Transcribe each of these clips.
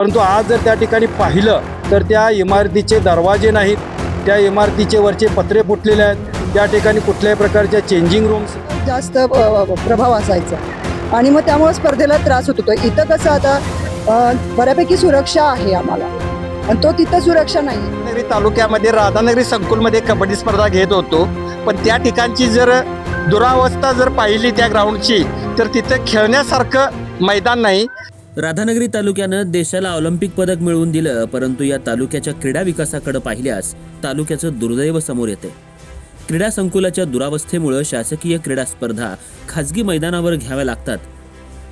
परंतु आज जर त्या ठिकाणी पाहिलं तर त्या इमारतीचे दरवाजे नाहीत त्या इमारतीचे वरचे पत्रे फुटलेले आहेत त्या ठिकाणी कुठल्याही प्रकारच्या चेंजिंग रूम्स जास्त अ, प्रभाव असायचा. आणि मग त्यामुळे स्पर्धेला त्रास होत होतो. इथं कसं आता अ, बऱ्यापैकी सुरक्षा आहे आम्हाला. आणि तो तिथं सुरक्षा नाही. राधानगरी तालुक्यामध्ये राधानगरी संकुलमध्ये कबड्डी स्पर्धा घेत होतो. पण त्या ठिकाणची जर दुरावस्था जर पाहिली त्या ग्राउंडची तर तिथं खेळण्यासारखं मैदान नाही. राधानगरी तालुक्यानं देशाला ऑलिम्पिक पदक मिळवून दिलं परंतु या तालुक्याच्या क्रीडा विकासाकडे पाहिल्यास तालुक्याचं दुर्दैव समोर येते. क्रीडा संकुलाच्या दुरावस्थेमुळं शासकीय क्रीडा स्पर्धा खाजगी मैदानावर घ्याव्या लागतात.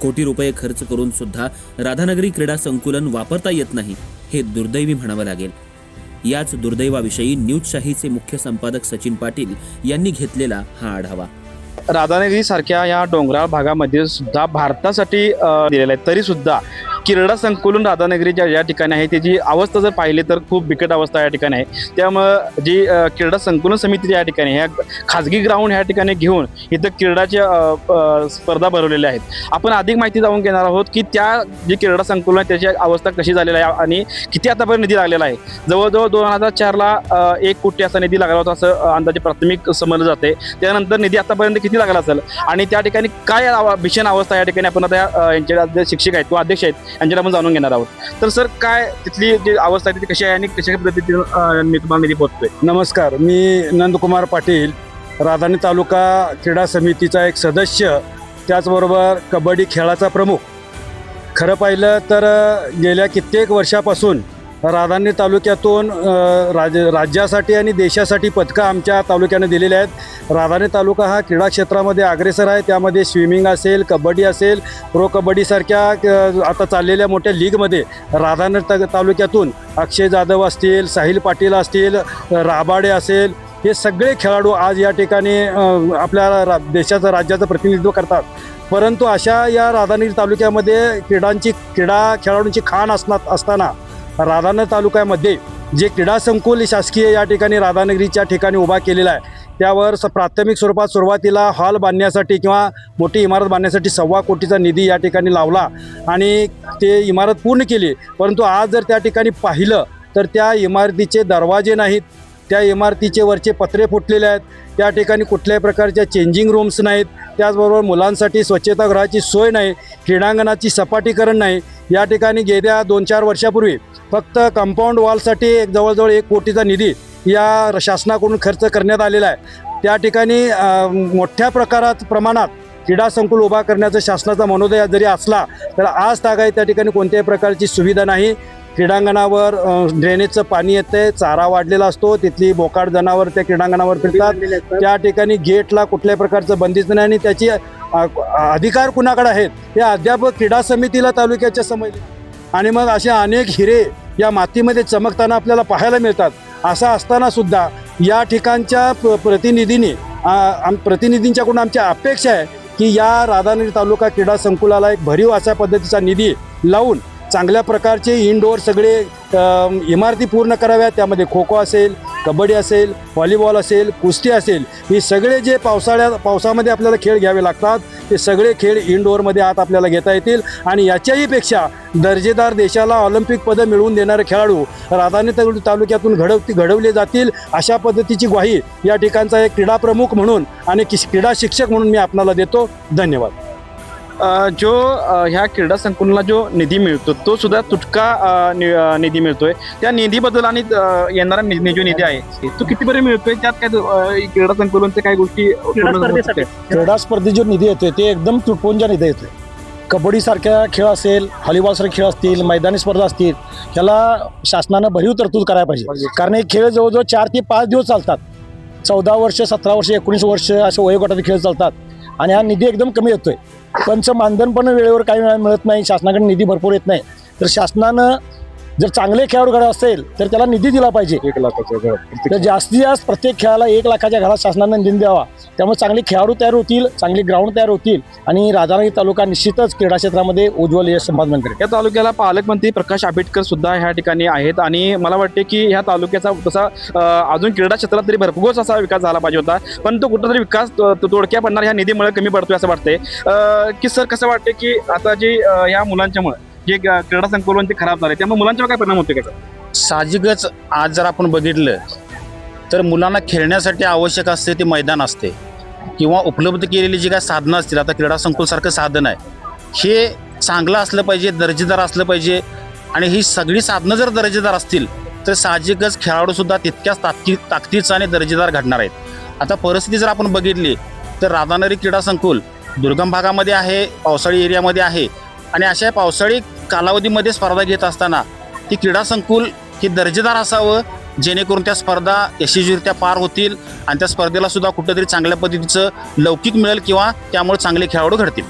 कोटी रुपये खर्च करून सुद्धा राधानगरी क्रीडा संकुलन वापरता येत नाही हे दुर्दैवी म्हणावं लागेल. याच दुर्दैवाविषयी न्यूजशाहीचे मुख्य संपादक सचिन पाटील यांनी घेतलेला हा आढावा. राधानगरी सारख्या या डोंगराळ भागामध्ये सुद्धा भारतासाठी अ, दिलेलं आहे तरी सुद्धा क्रीडा संकुलन राधानगरीच्या या ठिकाणी आहे. त्याची अवस्था जर पाहिली तर खूप बिकट अवस्था या ठिकाणी आहे. त्यामुळं जी क्रीडा संकुलन समिती या ठिकाणी ह्या खाजगी ग्राउंड ह्या ठिकाणी घेऊन इथं क्रीडाच्या स्पर्धा भरवलेल्या आहेत. आपण अधिक माहिती जाऊन घेणार आहोत की त्या जी क्रीडा संकुलन आहे त्याची अवस्था कशी झालेली आहे आणि किती आतापर्यंत निधी लागलेला आहे. जवळजवळ दोन हजार चारला एक कोटी असा निधी लागला होता असं अंदाजे प्राथमिक समजलं जाते. त्यानंतर निधी आतापर्यंत किती लागला असेल? आणि त्या ठिकाणी काय भीषण अवस्था या ठिकाणी आपण आता यांचे जे शिक्षक आहेत किंवा अध्यक्ष आहेत यांच्याला आपण जाणून घेणार आहोत. तर सर काय तिथली जी अवस्था आहे ती कशी आहे आणि कशा पद्धतीने मी तुम्हाला निधी पोहोचतोय? नमस्कार मी नंदकुमार पाटील राधानी तालुका क्रीडा समितीचा एक सदस्य त्याचबरोबर कबड्डी खेळाचा प्रमुख. खरं पाहिलं तर गेल्या कित्येक वर्षापासून राधानी तालुक्यातून राज राज्यासाठी आणि देशासाठी पदकं आमच्या तालुक्यानं दिलेली आहेत. राधानी तालुका हा क्रीडा क्षेत्रामध्ये अग्रेसर आहे. त्यामध्ये स्विमिंग असेल कबड्डी असेल प्रो कबड्डीसारख्या आता चाललेल्या मोठ्या लीगमध्ये राधानगरी ता तालुक्यातून अक्षय जाधव असतील साहिल पाटील असतील राबाडे असेल हे सगळे खेळाडू आज या ठिकाणी आपल्या रा देशाचं राज्याचं प्रतिनिधित्व करतात. परंतु अशा या राधानगरी तालुक्यामध्ये क्रीडांची क्रीडा खेळाडूंची खाण असणार असताना राधानगर तालुक्यामध्ये जे क्रीडा संकुल शासकीय या ठिकाणी राधानगरीच्या ठिकाणी उभा केलेला आहे त्यावर स प्राथमिक स्वरूपात सुरुवातीला हॉल बांधण्यासाठी किंवा मोठी इमारत बांधण्यासाठी सव्वा कोटीचा निधी या ठिकाणी लावला आणि ते इमारत पूर्ण केली. परंतु आज जर त्या ठिकाणी पाहिलं तर त्या इमारतीचे दरवाजे नाहीत त्या इमारतीचे वरचे पत्रे फुटलेले आहेत त्या ठिकाणी कुठल्याही प्रकारच्या चेंजिंग रूम्स नाहीत त्याचबरोबर मुलांसाठी स्वच्छतागृहाची सोय नाही क्रीडांगणाची सपाटीकरण नाही या ठिकाणी गेल्या दोन चार वर्षापूर्वी फक्त कंपाऊंड वॉलसाठी एक जवळजवळ एक कोटीचा निधी या शासनाकडून खर्च करण्यात आलेला आहे. त्या ठिकाणी मोठ्या प्रकारात प्रमाणात क्रीडा संकुल उभा करण्याचा शासनाचा मनोदय जरी असला तर आज तागाय त्या ठिकाणी कोणत्याही प्रकारची सुविधा नाही. क्रीडांगणावर ड्रेनेजचं पाणी येते चारा वाढलेला असतो तिथली बोकाड जनावर त्या क्रीडांगणावर फिरतात. त्या ठिकाणी गेटला कुठल्याही प्रकारचं बंदिस्त नाही आणि त्याची अधिकार कुणाकडे आहेत? हे अद्याप क्रीडा समितीला तालुक्याच्या समजले. आणि मग असे अनेक हिरे या मातीमध्ये चमकताना आपल्याला पाहायला मिळतात. असं असताना सुद्धा या ठिकाणच्या प्र प्रतिनिधींनी प्रतिनिधींच्याकडून आमची अपेक्षा आहे की या राधानगरी तालुका क्रीडा संकुलाला एक भरीव अशा पद्धतीचा निधी लावून चांगल्या प्रकारचे इनडोअर सगळे इमारती पूर्ण कराव्यात. त्यामध्ये खो खो असेल कबड्डी असेल व्हॉलीबॉल असेल कुस्ती असेल हे सगळे जे पावसाळ्यात पावसामध्ये आपल्याला खेळ घ्यावे लागतात ते सगळे खेळ इनडोअरमध्ये आत आपल्याला घेता येतील. आणि याच्याहीपेक्षा दर्जेदार देशाला ऑलिम्पिक पदं मिळवून देणारे खेळाडू राधानी तालुक्यातून घडवती घडवले जातील अशा पद्धतीची ग्वाही या ठिकाणचा एक क्रीडा प्रमुख म्हणून आणि क्रीडा शिक्षक म्हणून मी आपणाला देतो. धन्यवाद. जो ह्या क्रीडा संकुलला जो निधी मिळतो तो सुद्धा तुटका निधी मिळतोय. त्या निधीबद्दल आणि येणारा नि- जो निधी आहे तो कितीपर्यंत मिळतोय? त्यात काय क्रीडा संकुलनच्या काही गोष्टी? क्रीडा स्पर्धेत जो निधी येतोय ते एकदम तुटपुंजा निधी येतोय. कबड्डीसारख्या खेळ असेल व्हॉलीबॉलसारखे खेळ असतील मैदानी स्पर्धा असतील ह्याला शासनानं भरीव तरतूद करायला पाहिजे. कारण हे खेळ जवळजवळ चार ते पाच दिवस चालतात. चौदा वर्ष सतरा वर्ष एकोणीस वर्ष असे वयोगटाचे खेळ चालतात. आणि हा निधी एकदम कमी येतोय. पंच मानधन पण वेळेवर काही वेळा मिळत नाही. शासनाकडे निधी भरपूर येत नाही. तर शासनानं जर चांगले खेळाडू घडत असेल तर त्याला निधी दिला पाहिजे. एक लाखाचं तर जास्तीत जास्त प्रत्येक खेळाला एक लाखाच्या घरात शासनानं निधी द्यावा. त्यामुळे चांगले खेळाडू तयार होतील चांगले ग्राउंड तयार होतील आणि राधानगरी तालुका निश्चितच क्रीडा क्षेत्रामध्ये उज्ज्वल यश संपादन करेल. या तालुक्याला पालकमंत्री प्रकाश आंबेडकर सुद्धा ह्या ठिकाणी आहेत आणि मला वाटते की ह्या तालुक्याचा तसा अजून क्रीडा क्षेत्रात तरी भरपूर असा विकास झाला पाहिजे होता. पण तो कुठंतरी विकास तोडक्या पडणार ह्या निधीमुळे कमी पडतोय असं वाटतंय. की सर कसं वाटतं की आता जी ह्या मुलांच्यामुळे हे क्रीडा संकुलन ते खराब झाले. त्यामुळे मुलांच्यावर काय परिणाम होते का? साहजिकच आज जर आपण बघितलं तर मुलांना खेळण्यासाठी आवश्यक असते ते मैदान असते. किंवा उपलब्ध केलेली जी काय साधनं असतील आता क्रीडा संकुलसारखं साधन आहे. हे चांगलं असलं पाहिजे दर्जेदार असलं पाहिजे आणि ही सगळी साधनं जर दर्जेदार असतील तर साहजिकच खेळाडूसुद्धा तितक्याच ताकदी ताकदीचं आणि दर्जेदार घडणार आहेत. आता परिस्थिती जर आपण बघितली तर राधानगरी क्रीडा संकुल दुर्गम भागामध्ये आहे पावसाळी एरियामध्ये आहे. आणि अशा पावसाळी कालावधीमध्ये स्पर्धा घेत असताना ती क्रीडा संकुल हे दर्जेदार असावं जेणेकरून त्या स्पर्धा यशस्वीरित्या पार होतील आणि त्या स्पर्धेला सुद्धा कुठंतरी चांगल्या पद्धतीचं लौकिक मिळेल किंवा त्यामुळे चांगले खेळाडू घडतील.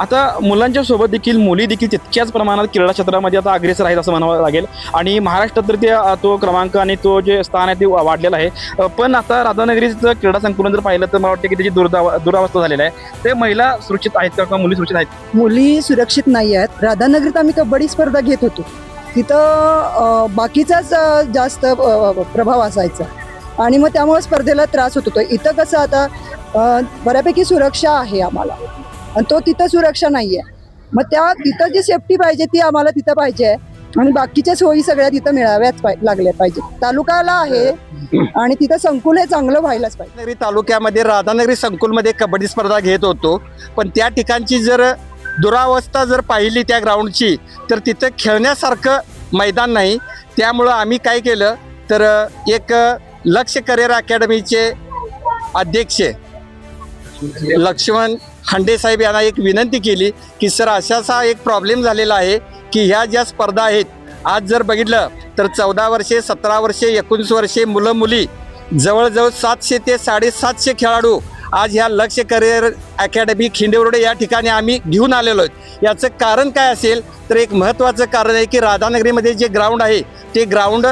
आता मुलांच्या सोबत देखील मुली देखील तितक्याच प्रमाणात क्रीडा क्षेत्रामध्ये आता अग्रेसर आहेत असं म्हणावं लागेल. आणि महाराष्ट्रात तर ते तो क्रमांक आणि तो जे स्थान आहे ते वाढलेला वाढलेलं आहे. पण आता राधानगरीचं क्रीडा संकुलन जर पाहिलं तर मला वाटतं की त्याची दुर्दा दुरावस्था झालेली आहे. ते महिला सुरक्षित आहेत का किंवा मुली सुरक्षित आहेत? मुली सुरक्षित नाही आहेत. राधानगरीत आम्ही कबड्डी स्पर्धा घेत होतो. तिथं बाकीचाच जास्त प्रभाव असायचा. आणि मग त्यामुळे स्पर्धेला त्रास होत होतो. इथं कसं आता बऱ्यापैकी सुरक्षा आहे आम्हाला. आणि तो तिथं सुरक्षा नाही आहे मग त्या तिथं जी सेफ्टी पाहिजे ती आम्हाला तिथं पाहिजे आहे आणि बाकीच्या सोयी सगळ्या तिथं मिळाव्याच लागल्या पाहिजे तालुक्याला आहे आणि तिथं संकुल हे चांगलं व्हायलाच पाहिजे. राधानगरी तालुक्यामध्ये राधानगरी संकुलमध्ये कबड्डी स्पर्धा घेत होतो. पण त्या ठिकाणची जर दुरावस्था जर पाहिली त्या ग्राउंडची तर तिथं खेळण्यासारखं मैदान नाही. त्यामुळं आम्ही काय केलं तर एक लक्ष करिअर अकॅडमीचे अध्यक्ष लक्ष्मण हांडे साहेब यांना एक विनंती केली की सर अशाचा एक प्रॉब्लेम झालेला आहे की ह्या ज्या स्पर्धा आहेत आज जर बघितलं तर चौदा वर्षे सतरा वर्षे एकोणीस वर्षे मुलं मुली जवळजवळ सातशे ते साडेसातशे खेळाडू आज ह्या लक्ष करिअर अकॅडमी खिंडेवरडे या ठिकाणी आम्ही घेऊन आलेलो आहोत. याचं कारण काय असेल तर एक महत्त्वाचं कारण आहे की राधानगरीमध्ये जे ग्राउंड आहे ते ग्राउंड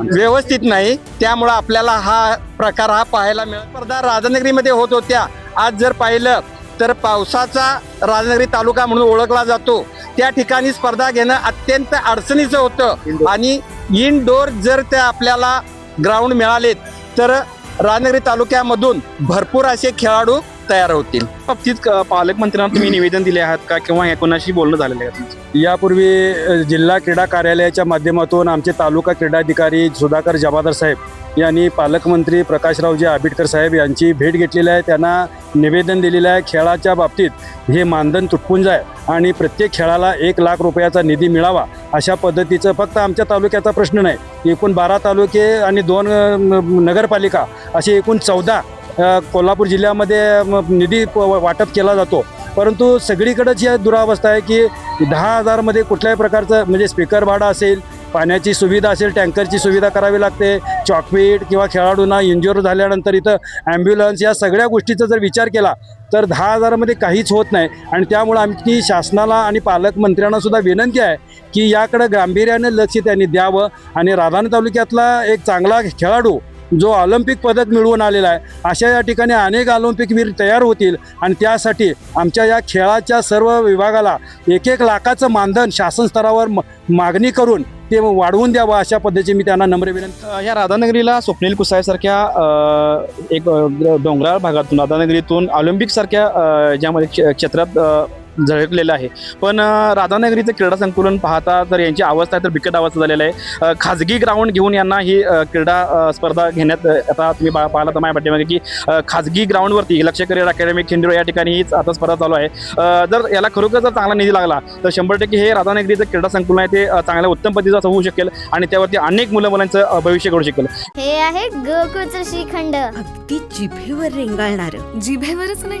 व्यवस्थित नाही. त्यामुळं आपल्याला हा प्रकार हा पाहायला मिळत स्पर्धा राधानगरीमध्ये होत होत्या. आज जर पाहिलं तर पावसाचा राधानगरी तालुका म्हणून ओळखला जातो. त्या ठिकाणी स्पर्धा घेणं अत्यंत अडचणीचं होतं. आणि इनडोअर जर ते आपल्याला ग्राउंड मिळालेत तर राधानगरी तालुक्यामधून भरपूर असे खेळाडू तयार होतील. बाबतीत क- पालकमंत्र्यांना तुम्ही निवेदन दिले आहात का? किंवा या कोणाशी बोलणं झालेलं आहे यापूर्वी जिल्हा क्रीडा कार्यालयाच्या माध्यमातून आमचे तालुका क्रीडाधिकारी सुधाकर जमादार साहेब यांनी पालकमंत्री प्रकाशरावजी आंबेडकर साहेब यांची भेट घेतलेली आहे. त्यांना निवेदन दिलेलं आहे खेळाच्या बाबतीत हे मानधन तुटपून जाय आणि प्रत्येक खेळाला एक लाख रुपयाचा निधी मिळावा अशा पद्धतीचं फक्त आमच्या तालुक्याचा प्रश्न नाही. एकूण बारा तालुके आणि दोन नगरपालिका असे एकूण चौदा कोल्हापूर जिल्ह्यामध्ये निधी प- वाटप केला जातो. परंतु सगळीकडेच या दुरावस्था आहे की दहा हजारमध्ये कुठल्याही प्रकारचं म्हणजे स्पीकर भाडं असेल पाण्याची सुविधा असेल टँकरची सुविधा करावी लागते चॉकपीट किंवा खेळाडूंना इंज्युअर झाल्यानंतर इथं ॲम्ब्युलन्स या सगळ्या गोष्टीचा जर विचार केला तर दहा हजारामध्ये काहीच होत नाही. आणि त्यामुळं आमची शासनाला आणि पालकमंत्र्यांनासुद्धा विनंती आहे की याकडं गांभीर्यानं लक्ष त्यांनी द्यावं. आणि राधान तालुक्यातला एक चांगला खेळाडू जो ऑलिम्पिक पदक मिळवून आलेला आहे अशा या ठिकाणी अनेक ऑलिम्पिकवीर तयार होतील. आणि त्यासाठी आमच्या या खेळाच्या सर्व विभागाला एक एक लाखाचं मानधन शासन स्तरावर म- मागणी करून ते वाढवून द्यावं अशा पद्धतीची मी त्यांना नम्र विनंती या राधानगरीला स्वप्नील कुसायसारख्या एक डोंगराळ भागातून राधानगरीतून ऑलिम्पिकसारख्या ज्यामध्ये क्षेत्रात झळकलेलं आहे. पण राधानगरीचं क्रीडा संकुलन पाहता तर यांची अवस्था तर बिकट अवस्था झालेली आहे. खाजगी ग्राउंड घेऊन यांना ही क्रीडा स्पर्धा घेण्यात आता तुम्ही पा- पाहिला तर माझ्या पाठीमागे की खाजगी ग्राउंडवरती लक्ष करिअर अकॅडमी खिंडीरो या ठिकाणी हीच आता स्पर्धा चालू आहे. जर याला खरोखर जर चांगला निधी लागला तर शंभर टक्के हे राधानगरीचं क्रीडा संकुलन आहे ते चांगल्या उत्तम पद्धतीचं असं होऊ शकेल आणि त्यावरती अनेक मुलं मुलांचं भविष्य घडू शकेल. हे आहे गोकुळचं श्रीखंड अगदी जिभेवर रेंगाळणार. जिभेवरच नाही.